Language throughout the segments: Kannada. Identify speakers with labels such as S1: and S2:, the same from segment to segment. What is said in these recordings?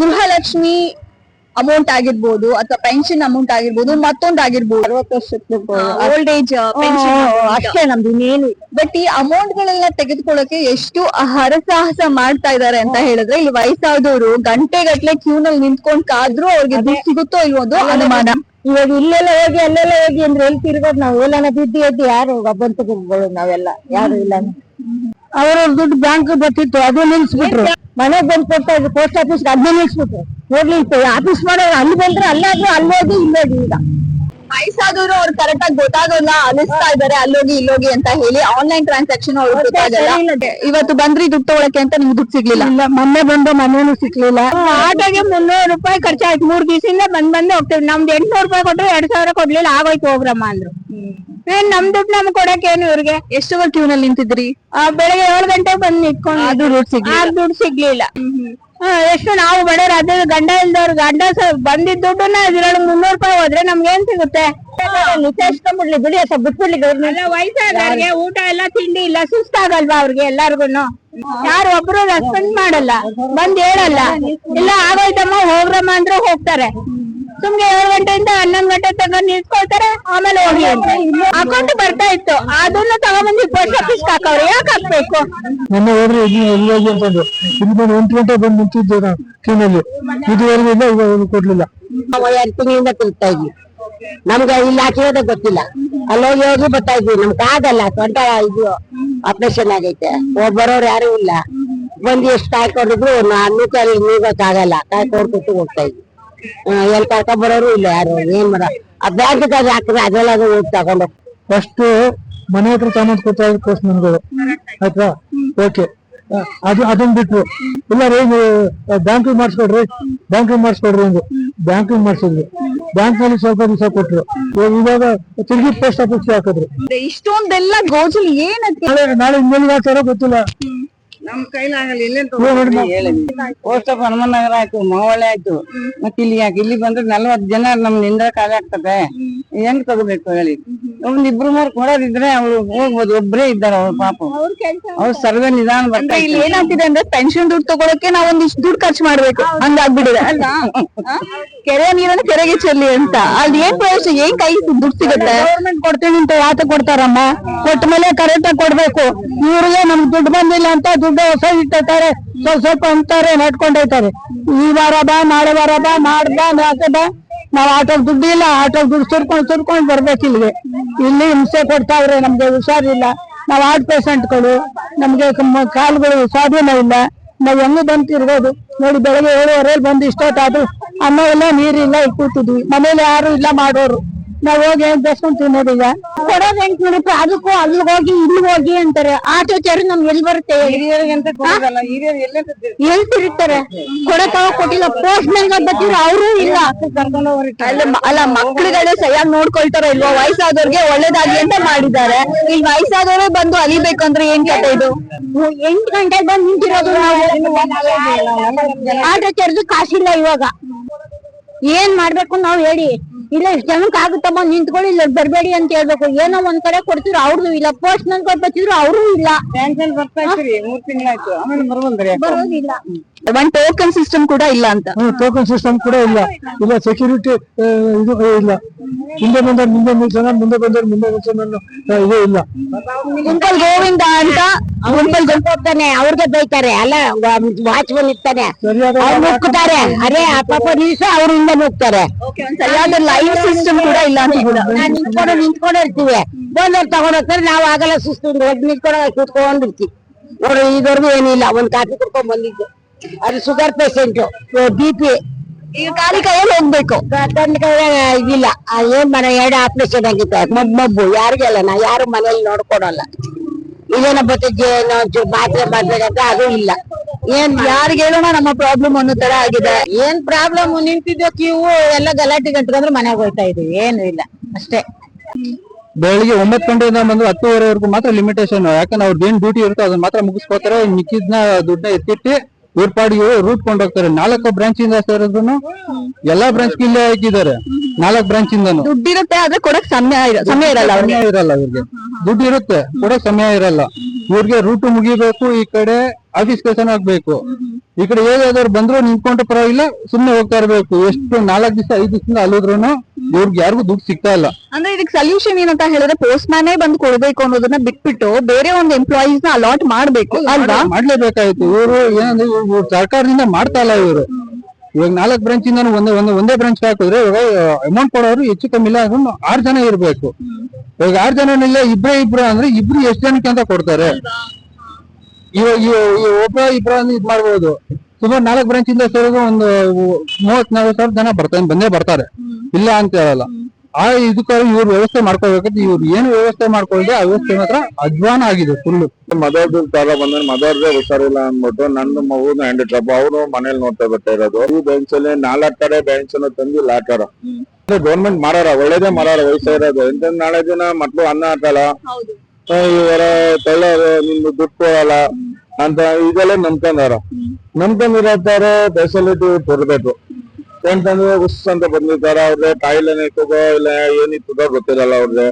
S1: ಗೃಹಲಕ್ಷ್ಮಿ ಅಮೌಂಟ್ ಆಗಿರ್ಬೋದು ಅಥವಾ ಪೆನ್ಷನ್ ಅಮೌಂಟ್ ಆಗಿರ್ಬೋದು ಮತ್ತೊಂದ್ ಆಗಿರ್ಬೋದು.
S2: ಅರವತ್ತು ವರ್ಷಕ್ಕೆ
S1: ಓಲ್ಡ್ ಏಜ್ ಪೆನ್ಷನ್
S2: ಅಷ್ಟೇ ನಮ್ದು ಇನ್ನೇನು
S1: ಬಟ್ ಈ ಅಮೌಂಟ್ ಗಳೆಲ್ಲ ತೆಗೆದುಕೊಳ್ಳಕ್ಕೆ ಎಷ್ಟು ಹರಸಾಹಸ ಮಾಡ್ತಾ ಇದಾರೆ ಅಂತ ಹೇಳಿದ್ರೆ ಇಲ್ಲಿ ವಯಸ್ಸಾದವರು ಗಂಟೆಗಟ್ಟಲೆ ಕ್ಯೂ ನಲ್ಲಿ ನಿಂತ್ಕೊಂಡ್ ಕಾದ್ರೂ ಅವ್ರಿಗೆ ದುಡ್ಡು ಸಿಗುತ್ತೋ ಇಲ್ವೋ ಅನುಮಾನ.
S2: ಇವಾಗ ಇಲ್ಲೆಲ್ಲ ಹೋಗಿ ಅಲ್ಲೆಲ್ಲ ಹೋಗಿ ಅಂದ್ರೆ ಎಲ್ಲಿ ತಿರ್ಗೋದು ನಾವು? ಎಲ್ಲಾನ ಬಿದ್ದು ಎದ್ದು ಯಾರು ಬಂತಗಳು ನಾವೆಲ್ಲ? ಯಾರು ಇಲ್ಲ ಅವ್ರವ್ರ ದುಡ್ಡು ಬ್ಯಾಂಕ್ ಬರ್ತಿತ್ತು ಅದು ನಿಲ್ಸ್ಬಿಟ್ರು. ಮನೆಗ್ ಬಂದ್ ಕೊಡ್ತಾ ಇದ್ರು ಪೋಸ್ಟ್ ಆಫೀಸ್ ಅದ್ನ ನಿಲ್ಸ್ಬಿಟ್ರು. ಹೋಗ್ಲಿತ್ತು ಆಫೀಸ್ ಮಾಡೋ ಅಲ್ಲಿ ಬಂದ್ರೆ ಅಲ್ಲಾದ್ರು ಅಲ್ಲೋಗಿ ಇಲ್ಲೋಗಿ ಈಗ.
S1: ವಯಸ್ಸಾದವರು ಅವ್ರು ಕರೆಕ್ಟ್ ಆಗಿ ಗೊತ್ತಾಗೋಲ್ಲ ಅನಿಸ್ತಾ ಇದಾರೆ ಅಲ್ಲೋಗಿ ಇಲ್ಲೋಗಿ ಅಂತ ಹೇಳಿ ಆನ್ಲೈನ್ ಟ್ರಾನ್ಸಾಕ್ಷನ್ ಇವತ್ತು ಬಂದ್ರಿ ದುಡ್ಡು ತಗೊಳಕ್ಕೆ ಅಂತ ನಿಮ್ಗೆ ದುಡ್ಡು ಸಿಗ್ಲಿಲ್ಲ.
S2: ಇಲ್ಲ ಮೊನ್ನೆ ಬಂದು ಮನೇನು ಸಿಗ್ಲಿಲ್ಲ. ಆಟೋಗೆ ಮುನ್ನೂರು ರೂಪಾಯಿ ಖರ್ಚಾಯ್ತು. ಮೂರ್ ದಿವಸದಿಂದ ಬಂದ್ ಬಂದೇ ಹೋಗ್ತೇವೆ. ನಮ್ದು ಎಂಟ್ನೂರು ರೂಪಾಯಿ ಕೊಟ್ರು ಎರಡ್ ಸಾವಿರ ಕೊಡ್ಲಿಲ್ಲ ಆಗೋಯ್ತು ಹೋಗ್ರಮ್ಮ ಅಂದ್ರು. ಏನ್ ನಮ್ ದುಡ್ಡು ನಮ್ ಕೊಡಕ್ ಏನು ಇವ್ರಿಗೆ?
S1: ಎಷ್ಟು ಕ್ಯೂ ನಲ್ಲಿ ನಿಂತಿದ್ರಿ
S2: ಆ, ಬೆಳಗ್ಗೆ ಏಳು ಗಂಟೆಗೆ ಬಂದ್ ನಿಂತ್ಕೊಂಡು
S1: ಅದು ದುಡ್ಡು ಸಿಗ್ಲಿಲ್ಲ.
S2: ಆ ದುಡ್ಡು ಸಿಗ್ಲಿಲ್ಲ. ಎಷ್ಟು ನಾವು ಬಡವ್ರ ಅದ್ರ ಗಂಡ ಇಲ್ದವ್ರು ಗಂಡ ಸ- ಬಂದಿದ್ ದುಡ್ಡನ್ನ ಇದ್ರೊಳಗೆ ಮುನ್ನೂರು ರೂಪಾಯಿ ಹೋದ್ರೆ ನಮ್ಗೆ ಏನ್ ಸಿಗುತ್ತೆ? ನಿಶ್ಚಯಿಸ್ಕೊಂಡ್ಬಿಡ್ಲಿ ಬಿಡಿ ಅಷ್ಟ ಬಿಟ್ಬಿಡ್ಲಿ ವಯಸ್ಸಾದವ್ರಿಗೆ ಊಟ ಎಲ್ಲ ತಿಂಡಿ ಇಲ್ಲ ಸುಸ್ತಾಗಲ್ವಾ ಅವ್ರಿಗೆ ಎಲ್ಲಾರ್ಗುನು? ಯಾರು ಒಬ್ರು ರೆಸ್ಪಾನ್ಸ್ ಮಾಡಲ್ಲ ಬಂದ್ ಹೇಳಲ್ಲ. ಇಲ್ಲ ಆಗೋಯ್ತಮ್ಮ ಅಂದ್ರೆ ಹೋಗ್ತಾರೆ. ಸುಮ್ನೆ ಏಳು ಗಂಟೆಯಿಂದ ಹನ್ನೊಂದು ಗಂಟೆ ತನಕ ನಿಲ್ಸ್ಕೊಳ್ತಾರೆ ಆಮೇಲೆ ಹೋಗಿ ಅಂತ. ಅಕೌಂಟ್ ಬರ್ತಾ ಇತ್ತು. ಅದನ್ನ ತಗೊಂಡ್ಬಂದು ಪೋಸ್ಟ್ ಆಫೀಸ್ ಹಾಕವ್ರೆ. ಯಾಕೆ ಹಾಕ್ಬೇಕು?
S3: ನನ್ನ ಹೋದ್ರೆ ಇಲ್ಲಿ ಬಂದು ಎಂಟು ಗಂಟೆ ಬಂದು ನಿಂತಿದ್ದೆ ನಾವು ಕ್ಯೂನಲ್ಲಿ. ಇದುವರೆಗೂ ಇಲ್ಲ ಇವಾಗ ಕೊಡ್ಲಿಲ್ಲ.
S2: ನಾವು ಎರಡು ತಿಂಗಳಿಂದ ತಿಳ್ತಾ ಇದ್ವಿ. ನಮ್ಗೆ ಇಲ್ಲಿ ಹಾಕಿರೋದೇ ಗೊತ್ತಿಲ್ಲ. ಅಲ್ಲೋಗಿ ಹೋಗಿ ಹೋಗಿ ಬರ್ತಾ ಇದ್ವಿ. ನಮ್ಗೆ ಆಗಲ್ಲ ಸ್ವಂತ ಇದು ಆಪರೇಷನ್ ಆಗೈತೆ. ಹೋಗ್ ಬರೋರು ಯಾರು ಇಲ್ಲ. ಬಂದು ಎಷ್ಟು ಕಾಯ್ಕೊಂಡಿದ್ರು ನಾನು ಅಲ್ಲಿ ನೀಗಕ್ ಆಗಲ್ಲ. ಕಾಯ್ಕೊಡ್ಬಿಟ್ಟು ಹೋಗ್ತಾ ಇದ್ವಿ. ಎಲ್ಲಿ ಕರ್ಕೊಂಡ್ ಬರೋರು ಇಲ್ಲ ಯಾರು ಏನ್ ಮಾಡ ಆ ಬ್ಯಾಂಕ್ ಹಾಕಿದ್ರೆ ಅದ್ರೊಳಗೆ ಹೋಗಿ ತಗೊಂಡು.
S3: ಫಸ್ಟ್ ಮನೆ ಹತ್ರ ಸಾಮಾನು ಕೊಡ್ತಾ ಇದ್ರು ಪೋಸ್ಟ್ ಮನ್ಗಳು ಆಯ್ತಾ? ಓಕೆ ಅದು ಅದನ್ನ ಬಿಟ್ರು. ಇಲ್ಲ ರೀ ಬ್ಯಾಂಕಿಂಗ್ ಮಾಡಿಸ್ಕೊಡ್ರಿ. ಬ್ಯಾಂಕಿಂಗ್ ಮಾಡಿಸ್ಕೊಡ್ರಿ ಅಂದ್ರು ಬ್ಯಾಂಕಿಂಗ್ ಮಾಡಿಸಿದ್ರು ಬ್ಯಾಂಕ್ನಲ್ಲಿ ಸ್ವಲ್ಪ ದಿವಸ ಕೊಟ್ರು. ಇವಾಗ ತಿರುಗಿ ಪೋಸ್ಟ್ ಆಫೀಸ್ ಹಾಕಿದ್ರು.
S1: ಇಷ್ಟೊಂದೆಲ್ಲ ಗೋಜಲ್ ಏನಕ್ಕೆ
S3: ನಾಳೆ ನಾಳೆ ಇನ್ನೆಲ್ಲಿ ಹಾಕ್ತಾರೋ ಗೊತ್ತಿಲ್ಲ.
S4: ನಮ್ ಪೋಸ್ಟ್ ಆಫ್ ಹನುಮನ್ ನಗರ ಆಯ್ತು? ಮಾವಳ್ಳಿ ಆಯ್ತು. ಮತ್ತೆ ಇಲ್ಲಿ ಯಾಕೆ ಇಲ್ಲಿ ಬಂದ್ರೆ ನಲ್ವತ್ ಜನ ನಮ್ನಿಂದ ಖಾಲಿ ಆಗ್ತದೆ ಹೆಂಗ್ ತಗೋಬೇಕು ಹೇಳಿ? ಒಂದ್ ಇಬ್ರು ಮೂರ್ ಕೊಡೋದಿದ್ರೆ ಅವ್ರು ಹೋಗ್ಬೋದು ಒಬ್ರೇ ಇದ್ದಾರೆ ಅವ್ರ ಪಾಪ. ಅವ್ರ ಸರ್ವೆ ನಿಧಾನ
S1: ಬರ್ತಾರೆ ಇಲ್ಲಿ ಏನಾಗ್ತಿದೆ ಅಂದ್ರೆ ಪೆನ್ಷನ್ ದುಡ್ಡು ತಗೊಳಕ್ಕೆ ನಾವ್ ಒಂದಿಷ್ಟು ದುಡ್ಡು ಖರ್ಚು ಮಾಡ್ಬೇಕು. ಹಂಗಾಗ್ಬಿಡಿದೆ ಅಲ್ಲ? ಕೆರೆ ನೀರನ್ನು ಕೆರೆಗೆ ಚೆಲ್ಲಿ ಅಂತ. ಅಲ್ಲಿ ಏನ್ ಪ್ರಯೋಜನ? ಏನ್ ಕೈ ದುಡ್ಡು ಸಿಗುತ್ತೆ?
S2: ಗೌರ್ಮೆಂಟ್ ಕೊಡ್ತೀನಿ ಅಂತ ಯಾತ ಕೊಡ್ತಾರಮ್ಮ? ಕೊಟ್ಟ ಮೇಲೆ ಕರೆಕ್ಟ್ ಆಗಿ ಕೊಡ್ಬೇಕು. ಇವ್ರಿಗೆ ನಮ್ಗೆ ದುಡ್ಡು ಬಂದಿಲ್ಲ ಅಂತ ದುಡ್ಡು ಹೊಸ ಇಟ್ಟಿರ್ತಾರೆ. ಸ್ವಲ್ಪ ಸ್ವಲ್ಪ ಅಂತಾರೆ ನಡ್ಕೊಂಡ್ ಹೋಗ್ತಾರೆ ಈ ವಾರ ಬಾ ನಾಳೆ ವಾರ ಬಾ ಮಾಡ್ಬಾ ಬಾ. ನಾವ್ ಆಟೋಗ್ ದುಡ್ಡು ಇಲ್ಲ ಆಟೋಗ್ ದುಡ್ಡು ಸುರ್ಕೊಂಡ್ ಸುರ್ಕೊಂಡ್ ಬರ್ಬೇಕು ಇಲ್ಲಿಗೆ. ಇಲ್ಲಿ ಹಿಂಸೆ ಕೊಡ್ತಾವ್ರೆ, ನಮ್ಗೆ ಹುಷಾರಿಲ್ಲ. ನಾವ್ ಹಾರ್ಟ್ ಪೇಷಂಟ್ಗಳು ನಮ್ಗೆ ಕಮ್ಮ- ಕಾಲುಗಳು ಸ್ವಾಧೀನ ಇಲ್ಲ. ನಾವ್ ಹೆಂಗ್ ಬಂದ್ ತಿರ್ಬೋದು ನೋಡಿ, ಬೆಳಗ್ಗೆ ಏಳುವರೆಯಲ್ಲಿ ಬಂದು ಇಷ್ಟೊತ್ತಾದ್ರು ಅನ್ನ ಎಲ್ಲ ನೀರಿಲ್ಲ, ಕೂತಿದ್ವಿ. ಮನೇಲಿ ಯಾರು ಇಲ್ಲ ಮಾಡೋರು. ನಾವ್ ಹೋಗಿ ಬೇಸ್ಕೊಂಡ್ ತಿನ್ನೋದೀಗ. ಕೊಡೋದ್ ಹೆಂಗ್ ನೋಡಪ್ಪ ಅದಕ್ಕೂ ಅಲ್ಲಿ ಹೋಗಿ ಇಲ್ಲಿ ಹೋಗಿ ಅಂತಾರೆ. ಆಟೋ ಚಾರ್ಜ್ ನಮ್ಗೆ ಎಲ್ಲಿ ಬರುತ್ತೆ ಹೇಳ್ತಿರ್ತಾರೆ ತಿರುಗ್ತಾರೆ? ಕೊಡತಾವ ಕೊಟ್ಟಿಲ್ಲ. ಪೋಸ್ಟ್ ಮ್ಯಾನ್ ಬರ್ತಿದ್ರು ಅವರು ಇಲ್ಲ.
S1: ಅಲ್ಲ ಮಕ್ಳುಗಳೇ ಸರಿಯಾಗಿ ನೋಡ್ಕೊಳ್ತಾರೋ ಇಲ್ವಾ? ವಯಸ್ಸಾದವ್ರಿಗೆ ಒಳ್ಳೇದಾಗಿ ಅಂತ ಮಾಡಿದ್ದಾರೆ. ಇಲ್ಲಿ ವಯಸ್ಸಾದವರೇ ಬಂದು ಅಲಿಬೇಕು ಅಂದ್ರೆ ಏನ್ ಕತೆ ಇದು?
S2: ಎಂಟ್ ಗಂಟೆಗೆ ಬಂದು ನಿಂತಿರೋದು ನಾವು. ಆಟೋ ಚಾರ್ಜ್ ಕಾಸಿಲ್ಲ ಇವಾಗ. ಏನ್ ಮಾಡ್ಬೇಕು ನಾವ್ ಹೇಳಿ. ಇಲ್ಲ ಇಷ್ಟ ಜನಕ್ಕೆ ಆಗುತ್ತಮ್ಮ ನಿಂತ್ಕೊಳ್ಳಿ ಇಲ್ಲ ಬರ್ಬೇಡಿ ಅಂತ ಹೇಳ್ಬೇಕು. ಏನೋ ಒಂದ್ ಕಡೆ ಕೊಡ್ತಿದ್ರು ಅವ್ರದ್ದು ಇಲ್ಲ. ಪೋಸ್ಟ್ ನನ್ ಕೊಟ್ಟು ಬಚ್ಚಿದ್ರು ಅವ್ರು ಇಲ್ಲ.
S4: ಬರ್ತಾ ಇದ್ರಿ ಮೂರ್ ತಿಂಗಳಾಯ್ತು. ಆಮೇಲೆ
S2: ಬರೋದಿಲ್ಲ
S1: ಒಂದ್ ಟೋಕನ್ ಸಿಸ್ಟಮ್ ಕೂಡ ಇಲ್ಲ ಅಂತ.
S3: ಟೋಕನ್ ಸಿಸ್ಟಮ್ ಕೂಡ ಇಲ್ಲ. ಇಲ್ಲ ಸೆಕ್ಯೂರಿಟಿ ಇದು ಇಲ್ಲ. ಹಿಂದೆ ಬಂದವ್ರು ಮುಂದೆ ನಿಲ್ಸೋಣ ಮುಂದೆ ಬಂದವ್ರು ಮುಂದೆ ನಿಲ್ಸೋಣ ಇದು ಇಲ್ಲ.
S1: ಗುಂಪಲ್ ಗೋವಿಂದ ಅಂತ
S2: ಗುಂಪಲ್ ಹೋಗ್ತಾನೆ ಅವ್ರಿಗೆ ಬೈತಾರೆ ಅಲ್ಲ ವಾಚ್ಮನ್ ಇರ್ತಾನೆ.
S3: ಸರಿಯಾದ
S2: ಅರೇ ನುಗ್ತಾರೆ ಅರೆ ಆ ಪಾಪ ನಿಲ್ಸ ಅವ್ರಿಂದ ನುಗ್ತಾರೆ
S1: ಒಂದ್ ಸರಿಯಾದ ಲೈವ್ ಸಿಸ್ಟಮ್ ಕೂಡ ಇಲ್ಲ ಅಂತ
S2: ನಿಂತ್ಕೊಂಡು ನಿಂತ್ಕೊಂಡು ಇರ್ತೀವಿ. ಬಂದವ್ರು ತಗೊಂಡ್ ಹೋಗ್ತಾರೆ ನಾವ್ ಆಗಲ್ಲ ಸುಸ್ತು ಹೋಗಿ ನಿಂತ್ಕೊಂಡು ಕೂತ್ಕೊಂಡಿರ್ತೀವಿ ನೋಡ್ರಿ ಇದುವರೆಗೂ ಏನಿಲ್ಲ ಒಂದ್ ಕಾಫಿ ಕುಡ್ಕೊಂಡ್ ಬಂದಿದ್ದು. ಅದು ಶುಗರ್ ಪೇಷಂಟ್ ಬಿ ಪಿ
S1: ಈಗ ಖಾಲಿ ಹೋಗ್ಬೇಕು.
S2: ತಂದ ಏನ್ ಮನೆ, ಎರಡು ಆಪರೇಷನ್ ಆಗಿತ್ತು. ಮಬ್, ಮಬ್ಬು. ಯಾರಿಗೆಲ್ಲ ನಾ ಯಾರು ಮನೇಲಿ ನೋಡ್ಕೊಡಲ್ಲ. ಇದೇನ ಬರ್ತದೆ ಮಾತ್ರೆ ಮಾಡ್ಬೇಕಂತ ಅದು ಇಲ್ಲ. ಏನ್
S1: ಯಾರಿಗೆ ಹೇಳೋಣ, ನಮ್ಮ ಪ್ರಾಬ್ಲಮ್ ಅನ್ನೋ ತರ ಆಗಿದೆ.
S2: ಏನ್ ಪ್ರಾಬ್ಲಮ್ ನಿಂತಿದ್ಯೋ ಕ್ಯೂ, ಎಲ್ಲ ಗಲಾಟೆ ಗಂಟ್ಕೊಂಡ್ರೆ ಮನೆಗೆ ಹೋಗ್ತಾ ಇದೀವಿ ಏನು ಇಲ್ಲ. ಅಷ್ಟೇ.
S5: ಬೆಳಿಗ್ಗೆ ಒಂಬತ್ತು ಗಂಟೆಯಿಂದ ಬಂದು ಹತ್ತುವರೆವರೆಗೂ ಮಾತ್ರ ಲಿಮಿಟೇಷನ್ ಯಾಕಂದ್ರೆ ಅವ್ರದ್ದು ಏನ್ ಡ್ಯೂಟಿ ಇರುತ್ತೋ ಅದನ್ನ ಮಾತ್ರ ಮುಗಿಸ್ಕೋತಾರೆ. ಮಿಕ್ಕಿದ್ನ ದುಡ್ಡನ್ನ ಎತ್ತಿಟ್ಟು ಇವ್ರ ಕೊಂಡು ಹೋಗ್ತಾರೆ ನಾಲ್ಕು ಬ್ರಾಂಚ್ ಇಂದ ಸೇರಿದ್ರು ಎಲ್ಲಾ ಬ್ರಾಂಚ್ ಇಲ್ಲೇ ಹಾಕಿದ್ದಾರೆ. ನಾಲ್ಕು ಬ್ರಾಂಚ್ ಇಂದನು.
S1: ದುಡ್ಡಿರುತ್ತೆ ಆದ್ರೆ ಕೊಡಕ್ ಸಮಯ ಇರ- ಸಮಯ ಇರಲ್ಲ ಅವ್ರಿಗೆ.
S5: ಸಮಯ ಇರಲ್ಲ ಅವ್ರಿಗೆ ದುಡ್ಡು ಇರುತ್ತೆ ಕೊಡಕ್ ಸಮಯ ಇರಲ್ಲ. ಇವ್ರಿಗೆ ರೂಟ್ ಮುಗಿಬೇಕು ಈ ಕಡೆ ಆಫೀಸ್ ಕೆಲಸನ ಆಗ್ಬೇಕು. ಈ ಕಡೆ ಏನಾದ್ರು ಬಂದ್ರು ನಿಂತ್ಕೊಂಡ್ರೆ ಪರವಾಗಿಲ್ಲ ಸುಮ್ನೆ ಹೋಗ್ತಾ ಇರ್ಬೇಕು. ಎಷ್ಟು ನಾಲ್ಕು ದಿವಸ ಐದು ದಿವಸದಿಂದ ಅಲ್ಲಿದ್ರು ಇವ್ರಿಗೆ ಯಾರಿಗೂ ದುಡ್ಡು ಸಿಗ್ತಾ ಇಲ್ಲ.
S1: ಅಂದ್ರೆ ಇದಕ್ಕೆ ಸೊಲ್ಯೂಷನ್ ಏನಂತ ಹೇಳಿದ್ರೆ ಪೋಸ್ಟ್ ಮ್ಯಾನೇ ಬಂದು ಕೊಡ್ಬೇಕು ಅನ್ನೋದನ್ನ ಬಿಟ್ಬಿಟ್ಟು ಬೇರೆ ಒಂದು ಎಂಪ್ಲಾಯೀಸ್ನ ಅಲಾಟ್ ಮಾಡ್ಬೇಕು ಅಲ್ವಾ?
S5: ಮಾಡ್ಲೇಬೇಕಾಯ್ತು. ಇವರು ಏನಂದ್ರೆ ಇವ್ರು ಸರ್ಕಾರದಿಂದ ಮಾಡ್ತಾ ಇಲ್ಲ ಇವರು. ಇವಾಗ ನಾಲ್ಕು ಬ್ರಾಂಚ್ ಇಂದ ಒಂದೇ ಒಂದೇ ಒಂದೇ ಬ್ರಾಂಚ್ ಹಾಕಿದ್ರೆ ಇವಾಗ ಅಮೌಂಟ್ ಕೊಡೋರು ಹೆಚ್ಚು ಕಮ್ಮಿ ಇಲ್ಲ ಅಂದ್ರೂ ಆರು ಜನ ಇರ್ಬೇಕು. ಇವಾಗ ಆರು ಜನ ಇಲ್ಲ ಇಬ್ರೇ ಇಬ್ರು ಅಂದ್ರೆ ಇಬ್ರು ಎಷ್ಟು ಜನಕ್ಕೆ ಅಂತ ಕೊಡ್ತಾರೆ. ಇವಾಗ ಇವ- ಇವ ಒಬ್ಬ ಇಬ್ಬರ ಇದ್ ಮಾಡ್ಬೋದು. ಸುಮಾರು ನಾಲ್ಕು ಬ್ರಾಂಚ್ ಇಂದ ಸೇರಿದ್ರು ಒಂದು ಮೂವತ್ ನಾಲ್ಕು ಸಾವಿರ ಜನ ಬರ್ತಾರೆ ಬಂದೇ ಬರ್ತಾರೆ. ಇಲ್ಲ ಅಂತ ಹೇಳಲ್ಲ. ಆ ಇದಕ್ಕಾಗಿ ಇವ್ರು ವ್ಯವಸ್ಥೆ ಮಾಡ್ಕೋಬೇಕಂತ ಇವ್ರು ಏನು ವ್ಯವಸ್ಥೆ ಮಾಡ್ಕೊಳ್ಳದೆ ಆ ವ್ಯವಸ್ಥೆ ಮಾತ್ರ ಅಧ್ವಾನ ಆಗಿದೆ ಫುಲ್
S6: ಮದರ್ದು ತರ ಬಂದ್ರೆ ಮದರ್ದೇ ಹುಷಾರಿಲ್ಲ ಅಂದ್ಬಿಟ್ಟು ನನ್ನ ಮಗುನ ಹ್ಯಾಂಡಿಟ್ರಪ್ ಅವರು ಮನೇಲಿ ನೋಡ್ತಾ ಬರ್ತಾ ಇರೋದು. ಈ ಬೆಂಚ್ ಅಲ್ಲಿ ನಾಲ್ಕ್ ಕಡೆ ಬೆಂಚ್ ಅನ್ನು ತಂದು ಲಾಟಾರ ಗೌರ್ಮೆಂಟ್ ಮಾರಾರ ಒಳ್ಳೇದೇ ಮಾರಾರ ವಯಸ್ಸಾಗಿರೋದು ಎಂತ ನಾಳೆ ದಿನ ಮಕ್ಕಳು ಅನ್ನ ಹಾಕಲ್ಲ? ಇವರ ತಳ್ಳ ನಿಮ್ದು ದುಡ್ಡು ಕೊಡಲ್ಲ. ಅಂತ ಇದೆಲ್ಲ ನಂಬ್ಕೊಂಡಾರ ನಂಬ್ಕೊಂಡಿರತ್ತಾರ ಫೆಸಿಲಿಟಿ ಕೊಡ್ಬೇಕು. ಎಂತಂದ್ರೆ ಉಸ್ ಅಂತ ಬಂದಿರ್ತಾರ ಅವ್ರದ್ದು ಕಾಯಿಲೆ ಇರ್ತದೋ ಇಲ್ಲ ಏನಿರ್ತದೋ ಗೊತ್ತಿರಲ್ಲ ಅವ್ರದ್ದು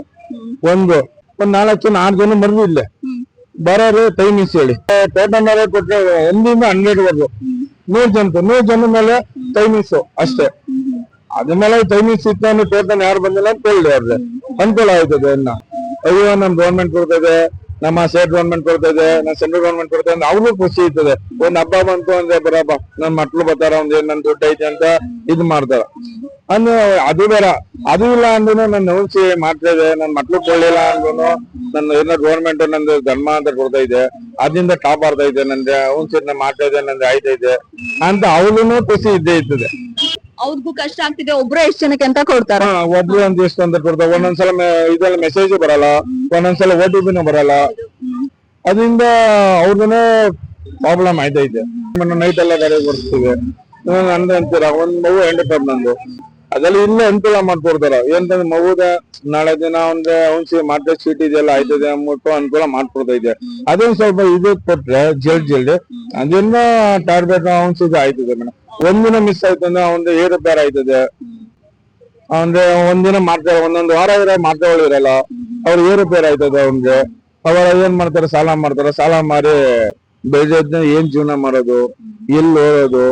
S6: ಒಂದು, ಒಂದ್ ನಾಲ್ಕು ಜನ, ಆರು ಜನ ಮರ್ದು ಬರೋರು ಟೈಮ್ ಮಿಸ್ ಹೇಳಿ. ಟೋಟಲ್ ಕೊಟ್ಟರೆ ಒಂದಿಂದ ಹಂಡ್ರೆಡ್ ವರ್ಗು ನೂರ್ ಜನ ನೂರ್ ಜನ ಮೇಲೆ ಟೈಮಿಂಗ್ಸ್ ಅಷ್ಟೇ. ಅದ್ರ ಮೇಲೆ ಟೈಮಿಂಗ್ಸ್ ಇತ್ತು ಟೋಟಲ್ ಯಾರು ಬಂದಿಲ್ಲ ಅಂತ ಹೇಳಿ ಅವ್ರದ್ದು ಅನುಕೂಲ ಆಯ್ತದೆ ಇನ್ನ. ಅಯ್ಯೋ ನಮ್ ಗೌರ್ಮೆಂಟ್ ಕೊಡ್ತದೆ, ನಮ್ಮ ಸ್ಟೇಟ್ ಗೌರ್ಮೆಂಟ್ ಕೊಡ್ತದೆ, ನಮ್ಮ ಸೆಂಟ್ರಲ್ ಗೌರ್ಮೆಂಟ್ ಕೊಡ್ತದೆ ಅಂತ ಅವ್ರಿಗೂ ಖುಷಿ ಇರ್ತದೆ. ಒಂದ್ ಹಬ್ಬ ಬಂತು ಅಂದ್ರೆ ಬರಪ್ಪ ನನ್ ಮಕ್ಳು ಬರ್ತಾರ, ಒಂದ್ ಏನ್ ನನ್ ದುಡ್ಡು ಐತೆ ಅಂತ ಇದ್ ಮಾಡ್ತಾರ. ಅಂದ್ರೆ ಅದು ಬೇರೆ ಅದು ಇಲ್ಲ ಅಂದ್ರೂ ನನ್ನ ಮಾಡ್ತಾ ಇದೆ, ನನ್ ಮಕ್ಳು ಕೊಳ್ಳಿಲ್ಲ ಅಂದ್ರೂ ನನ್ನ ಏನೋ ಗೌರ್ಮೆಂಟ್ ನಂದು ಧರ್ಮ ಅಂತ ಕೊಡ್ತಾ ಇದೆ. ಅದರಿಂದ ಕಾಪಾಡ್ತಾ ಇದೆ ನಂದೆ ಔಷಧಿನ ಮಾಡ್ತಾ ಇದೆ, ನಂದು ಆಯ್ತಾ ಇದೆ. ಅಂತ ಅವ್ರು ಖುಷಿ ಇದ್ದೇ ಇರ್ತದೆ.
S1: ಅವ್ರಿಗೂ ಕಷ್ಟ ಆಗ್ತಿದೆ ಒಬ್ರು ಎಷ್ಟ್ ಜನಕ್ಕೆ ಅಂತ ಕೊಡ್ತಾರ?
S6: ಹಾ, ಒಬ್ರು ಒಂದ್ ಎಷ್ಟು ಅಂತ ಕೊಡ್ತಾರೆ. ಒಂದೊಂದ್ಸಲ ಇದ್ರಲ್ಲಿ ಮೆಸೇಜ್ ಬರಲ್ಲ. ಒಂದೊಂದ್ಸಲ ಓ ಟಿ ಪಿನೂ ಬರಲ್ಲ ಅದರಿಂದ ಅವ್ರದೇ ಪ್ರಾಬ್ಲಮ್ ಆಯ್ತೈತೆ. ನೈಟ್ ಎಲ್ಲ ಗಾಡಿ ಬರ್ತೀವಿ. ನಂದು ಅಂತೀರಾ? ಒಂದ್ ಮಗು ಹೆಂಡಟಪ್ ನಂದು. ಅದೆಲ್ಲ ಇಲ್ಲೇ ಅನುಕೂಲ ಮಾಡ್ಕೊಡ್ತಾರ. ಏನಂತಂದ್ರೆ ಮಗುದ ನಾಳೆ ದಿನ ಒಂದ್ ಔಷಧಿ ಮಾಡ್ತಾ ಸೀಟ್ ಇದೆಲ್ಲ ಆಯ್ತದೆ ಅಂದ್ಬಿಟ್ಟು ಅನುಕೂಲ ಮಾಡ್ಕೊಡ್ತಾ ಇದೆ ಅದೊಂದ್ ಸ್ವಲ್ಪ ಇದು ಕೊಟ್ರೆ ಜಲ್ದಿ ಜಲ್ದಿ ಅದನ್ನ ಟಾರ್ಗೆಟ್ ಔಷಧಿ ಆಯ್ತದೆ ಮೇಡಮ್ ಒಂದಿನ ಮಿಸ್ ಆಯ್ತು ಅಂದ್ರೆ ಒಂದು ಏರು ಬೇರೆ ಆಯ್ತದೆ. ಅಂದ್ರೆ ಒಂದಿನ ಮಾಡ್ತಾರೆ, ಒಂದೊಂದು ವಾರ ಇದ್ರೆ ಮಾತ್ರೆಗಳು ಇರಲ್ಲ. ಅವ್ರು ಏರುಪೇರ್ ಆಯ್ತದೆ ಅವ್ನ್ಗೆ. ಅವಾಗ ಏನ್ ಮಾಡ್ತಾರೆ, ಸಾಲ ಮಾಡ್ತಾರೆ. ಸಾಲ ಮಾರಿ ಬೆಳೆದ ಏನ್ ಜೀವನ ಮಾಡೋದು, ಎಲ್ಲಿ ಹೋಗೋದು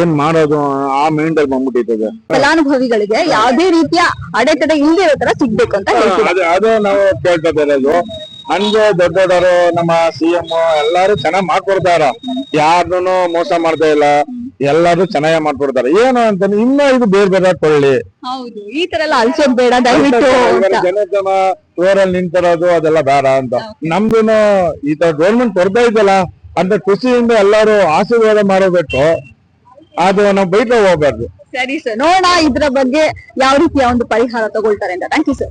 S6: ಏನ್ ಮಾಡೋದು ಆ ಮೈಂಡ್ ಅಲ್ಲಿ ಬಂದ್ಬಿಟ್ಟಿರ್ತದೆ
S1: ಫಲಾನುಭವಿಗಳಿಗೆ ಯಾವ್ದೇ ರೀತಿಯ ಅಡೆತಡೆ ಇಲ್ಲದೆ ಇರೋ ತರ ಸಿಗ್ಬೇಕು ಅಂತ ಹೇಳ್ತೀವಿ.
S6: ಅದು ಅದು ನಾವು ಕೇಳ್ತಾ ಇರೋದು. ಹಂಗೆ ದೊಡ್ಡ ದೊಡ್ಡವರು ನಮ್ಮ ಸಿ ಎಂ ಎಲ್ಲಾರು ಚೆನ್ನಾಗ್ ಮಾಡ್ಕೊಡ್ತಾರ. ಯಾರನ್ನು ಮೋಸ ಮಾಡ್ತಾ ಇಲ್ಲ. ಎಲ್ಲಾರು ಚೆನ್ನಾಗಿ ಮಾಡ್ಕೊಡ್ತಾರೆ. ಏನು ಅಂತ ಇನ್ನ ಇದು ಬೇರೆ ಬೇರೆ ಕೊಳ್ಳಿ
S1: ಹೌದು ಈ ತರ ಎಲ್ಲ ಅಲ್ಸೋದ್ ಬೇಡ ದಯವಿಟ್ಟು.
S6: ಜನ ಜನ ರೋಡಲ್ಲಿ ನಿಂತಿರೋದು ಅದೆಲ್ಲ ಬೇಡ ಅಂತ. ನಮ್ದುನು ಈ ತರ ಗೌರ್ಮೆಂಟ್ ಕೊಡ್ತಾ ಇದೆಯಲ್ಲ ಅಂತ ಖುಷಿಯಿಂದ ಎಲ್ಲಾರು ಆಶೀರ್ವಾದ ಮಾಡಬೇಕು ಅದು ನಾವು ಬೈತಾ ಹೋಗ್ಬಾರ್ದು.
S1: ಸರಿ ಸರ್, ನೋಡೋಣ ಇದ್ರ ಬಗ್ಗೆ ಯಾವ ರೀತಿಯ ಒಂದು ಪರಿಹಾರ ತಗೊಳ್ತಾರೆ ಅಂತ. Thank you sir